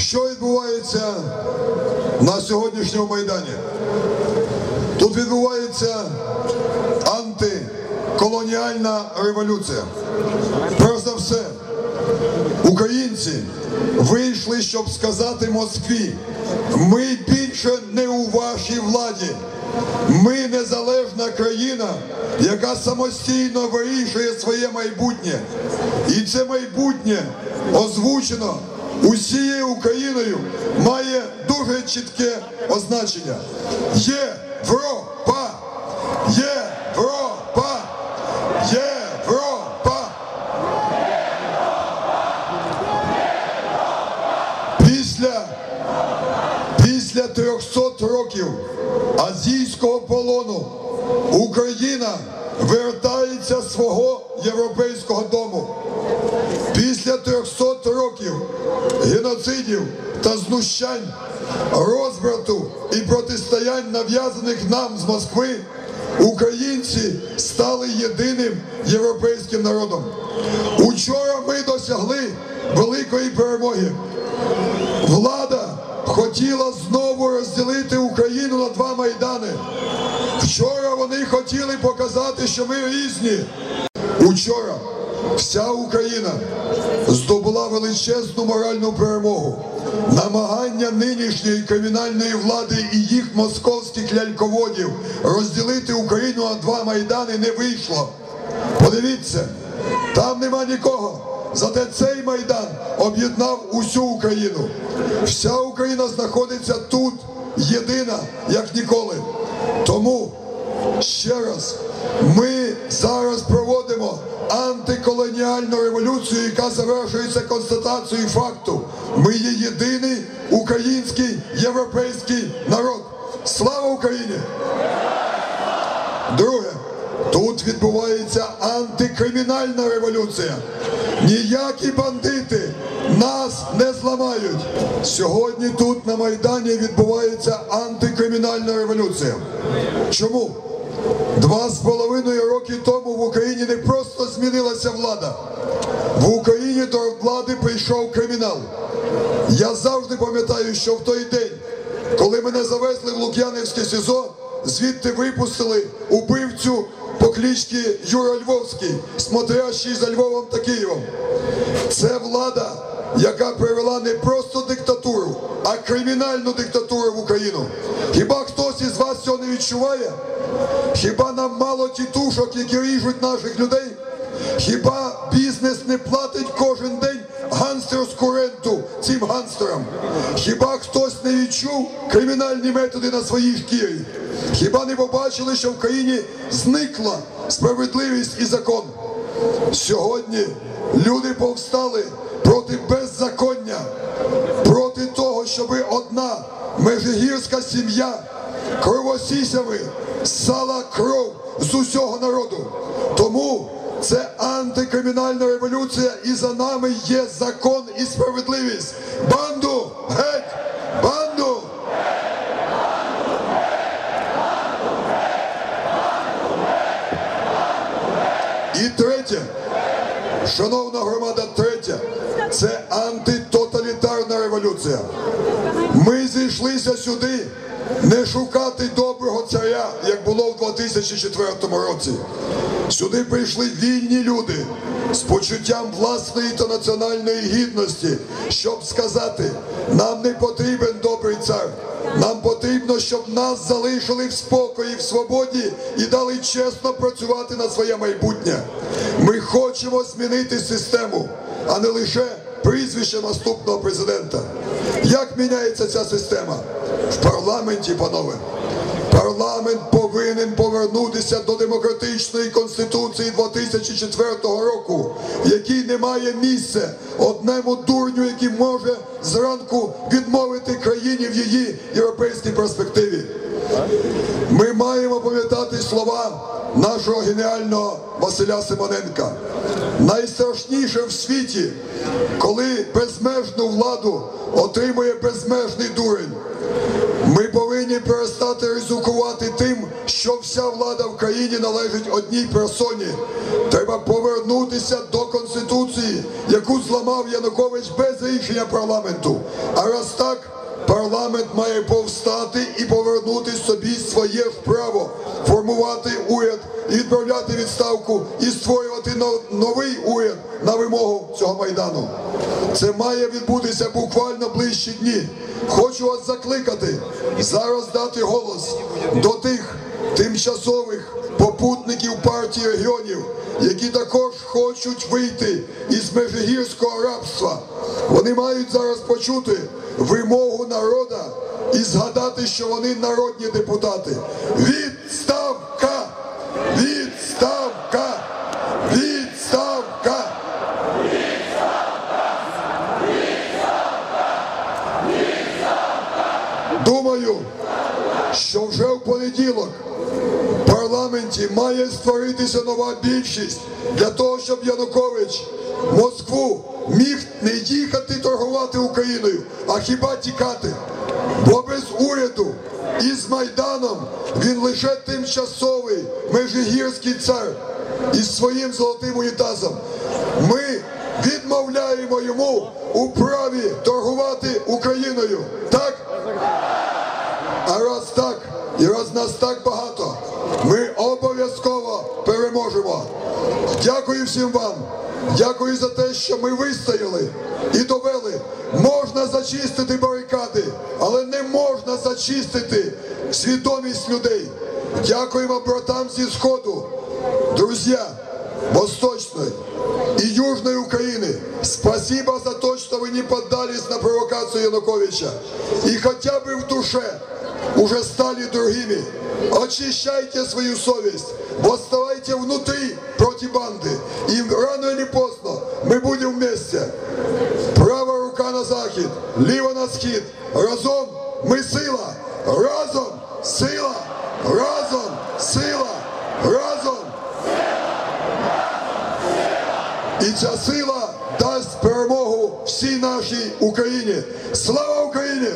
Що відбувається на сьогоднішньому майдані? Тут відбувається антиколоніальна революція. Перш за все, українці вийшли, щоб сказати Москві, ми більше не у вашій владі. Ми незалежна країна, яка самостійно вирішує своє майбутнє. І це майбутнє озвучено усією Україною має дуже чітке означення. Європа! Європа! Європа! Після, після 300 років азійського полону Україна вертається свого європейського дому. Після 300 років геноцидів та знущань, розбрату і протистоянь, нав'язаних нам з Москви, українці стали єдиним європейським народом. Учора ми досягли великої перемоги. Влада хотіла знову розділити Україну на два майдани. Вчора вони хотіли показати, що ми різні. Учора вся Україна здобула величезну моральну перемогу. Намагання нинішньої кримінальної влади і їх московських ляльководів розділити Україну на два майдани не вийшло. Подивіться, там нема нікого. Зате цей майдан об'єднав усю Україну. Вся Україна знаходиться тут, єдина, як ніколи. Тому ще раз ми зараз проводимо антиколоніальну революцію, яка завершується констатацією факту. Ми є єдиний український європейський народ. Слава Україні! Друге, тут відбувається антикримінальна революція. Ніякі бандити нас не зламають. Сьогодні тут на Майдані відбувається антикримінальна революція. Чому? Два з половиною роки тому в Україні не просто змінилася влада. В Україні до влади прийшов кримінал. Я завжди пам'ятаю, що в той день, коли мене завезли в Лук'янівське СІЗО, звідти випустили убивцю по кличці Юра Львовський, смотрящий за Львовом та Києвом. Це влада, яка привела не просто диктатуру, а кримінальну диктатуру в Україну. Вас цього не відчуває? Хіба нам мало тітушок, які ріжуть наших людей? Хіба бізнес не платить кожен день ганстерську ренту цим ганстерам? Хіба хтось не відчув кримінальні методи на своїй шкірі? Хіба не побачили, що в країні зникла справедливість і закон? Сьогодні люди повстали проти беззаконня, проти того, щоб одна межигірська сім'я кровосісями ссала кров з усього народу. Тому це антикримінальна революція, і за нами є закон і справедливість. Банду геть! Банду! І третє, шановна громада, третє, це антитоталітарна революція. Ми зійшлися сюди не шукати доброго царя, як було в 2004 році. Сюди прийшли вільні люди з почуттям власної та національної гідності, щоб сказати, нам не потрібен добрий цар. Нам потрібно, щоб нас залишили в спокої, в свободі і дали чесно працювати на своє майбутнє. Ми хочемо змінити систему, а не лише прізвище наступного президента. Як міняється ця система? В парламенті, панове. Парламент повинен повернутися до демократичної конституції 2004 року, в якій немає місця одному дурню, який може зранку відмовити країні в її європейській перспективі. Ми маємо пам'ятати слова нашого геніального Василя Симоненка. Найстрашніше в світі, коли безмежну владу отримує безмежний дурень. Ми повинні перестати ризикувати тим, що вся влада в країні належить одній персоні. Треба повернутися до Конституції, яку зламав Янукович без рішення парламенту. А раз так, парламент має повстати і повернути собі своє право формувати уряд, відправляти відставку і створювати новий уряд на вимогу цього майдану. Це має відбутися буквально ближчі дні. Хочу вас закликати зараз дати голос до тих тимчасових попутників партії регіонів, які також хочуть вийти із межигірського рабства. Вони мають зараз почути вимогу народа і згадати, що вони народні депутати. Відставка! Відставка! Відставка! Думаю, що вже в понеділок парламенті має створитися нова більшість для того, щоб Янукович Москву міг не їхати торгувати Україною, а хіба тікати. Бо без уряду і з Майданом він лише тимчасовий межигірський цар із своїм золотим унітазом. Ми відмовляємо йому у праві торгувати Україною. Так? А раз так, і раз нас так багато, ми обов'язково переможемо. Дякую всім вам. Дякую за те, що ми вистояли і довели. Можна зачистити барикади, але не можна зачистити свідомість людей. Дякуємо братам зі Сходу, друзі, Восточной и Южной Украины. Спасибо за то, что вы не поддались на провокацию Януковича. И хотя бы в душе уже стали другими. Очищайте свою совесть. Восставайте внутри против банды. И рано или поздно мы будем вместе. Права рука на захід, ліва на схід. Разом ми сила. Разом сила. Разом сила. Разом. І ця сила дасть перемогу всій нашій Україні. Слава Україні!